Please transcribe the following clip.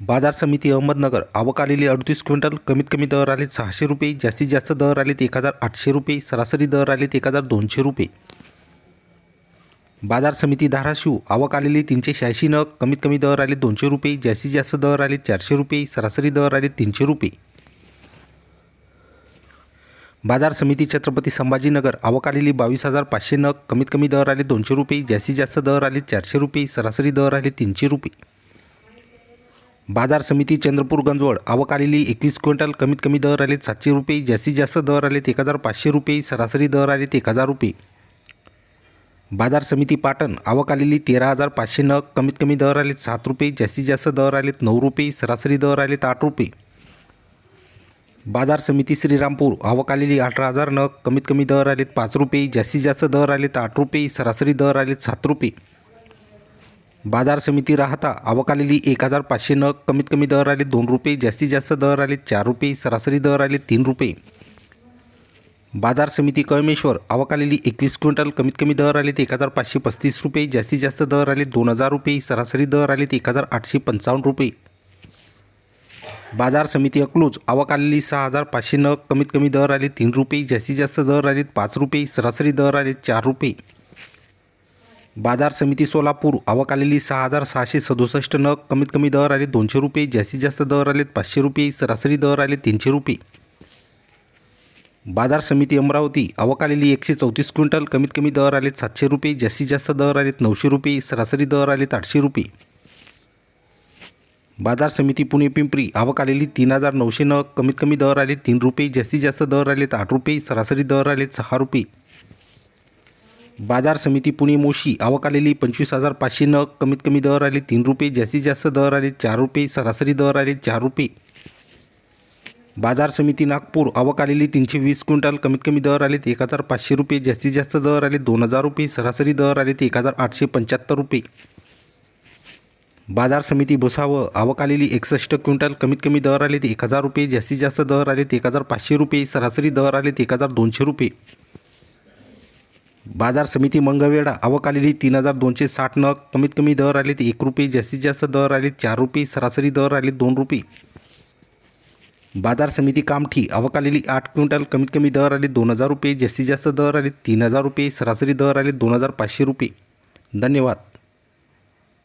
बाजार समिती अहमदनगर आवक आलेली अडतीस क्विंटल कमीत कमी दर आले सहाशे रुपये जास्तीत जास्त दर आले एक हजार आठशे रुपये सरासरी दर आले एक हजार दोनशे रुपये. बाजार समिती धाराशिव आवक आलेली तीनशे शहाऐंशी नग कमीत कमी दर आले दोनशे रुपये जास्तीत जास्त दर आले चारशे रुपये सरासरी दर आले तीनशे रुपये. बाजार समिती छत्रपती संभाजीनगर आवक आलेली बावीस हजार पाचशे नग कमीत कमी दर आले दोनशे रुपये जास्तीत जास्त दर आले चारशे रुपये सरासरी दर आले तीनशे रुपये. बाजार समिती चंद्रपूर गंजवड आवक आलेली एकवीस क्विंटल कमीत कमी दर आले सातशे रुपये जास्तीत जास्त दर आलेत एक हजार पाचशे रुपये सरासरी दर आलेत एक हजार रुपये. बाजार समिती पाटण आवक आलेली तेरा हजार पाचशे नग कमीत कमी दर आलेत सात रुपये जास्तीत जास्त दर आलेत नऊ रुपये सरासरी दर आलेत आठ रुपये. बाजार समिती श्रीरामपूर आवक आलेली अठरा हजार नग कमीत कमी दर आलेत पाच रुपये जास्तीत जास्त दर आलेत आठ रुपये सरासरी दर आलेत सात रुपये. बाजार समिती राहता आवक एक हजार पाचशे नग कमीत कमी दर आले दोन रुपये जास्तीत जास्त दर आले चार रुपये सरासरी दर आले तीन रुपये. बाजार समिती कळमेश्वर आवकालेली एकवीस क्विंटल कमीत कमी दर आले एक हजार पाचशे पस्तीस रुपये जास्तीत जास्त दर आले दोन हजार रुपये सरासरी दर आले ते एक हजार आठशे पंचावन्न रुपये. बाजार समिती अकलूज आवक आलेली सहा हजार पाचशे नग कमीत कमी दर आले तीन रुपये जास्तीत जास्त दर आले पाच रुपये सरासरी दर आले चार रुपये. बाजार समिती सोलापूर आवक आलेली सहा हजार सहाशे सदुसष्ट नग कमीत कमी दर आले दोनशे रुपये जास्तीत जास्त दर आलेत पाचशे रुपये सरासरी दर आले तीनशे रुपये. बाजार समिती अमरावती आवक आलेली एकशे चौतीस क्विंटल कमीत कमी दर आलेत सातशे रुपये जास्तीत जास्त दर आलेत नऊशे रुपये सरासरी दर आलेत आठशे रुपये. बाजार समिती पुणे पिंपरी आवक आलेली तीन हजार नऊशे नग कमीत कमी दर आले तीन रुपये जास्तीत जास्त दर आलेत आठ रुपये सरासरी दर आलेत सहा रुपये. बाजार समिती पुणे मोशी आवक आलेली पंचवीस हजार पाचशे नग कमीत कमी दर आले तीन रुपये जास्तीत जास्त दर आले चार रुपये सरासरी दर आले चार रुपये. बाजार समिती नागपूर आवक आलेली तीनशे वीस क्विंटल कमीत कमी दर आलेत एक हजार पाचशे रुपये जास्तीत जास्त दर आले दोन हजार रुपये सरासरी दर आलेत एक हजार आठशे पंच्याहत्तर रुपये. बाजार समिती भुसावळ आवक आलेली एकसष्ट क्विंटल कमीत कमी दर आलेत एक हजार रुपये जास्तीत जास्त दर आलेत एक हजार पाचशे रुपये सरासरी दर आलेत एक हजार दोनशे रुपये. बाजार समिती मंगळवेढा आवक तीन हजार दोनशे साठ नग कमीत कमी दर आलेत एक रुपये जास्तीत जास्त दर आलेत चार रुपये सरासरी दर आलेत दोन रुपये. बाजार समिती कामठी आवक आठ क्विंटल कमीत कमी दर आले दोन हजार रुपये जास्तीत जास्त दर आले तीन हजार रुपये सरासरी दर आले दोन हजार पाचशे रुपये. धन्यवाद.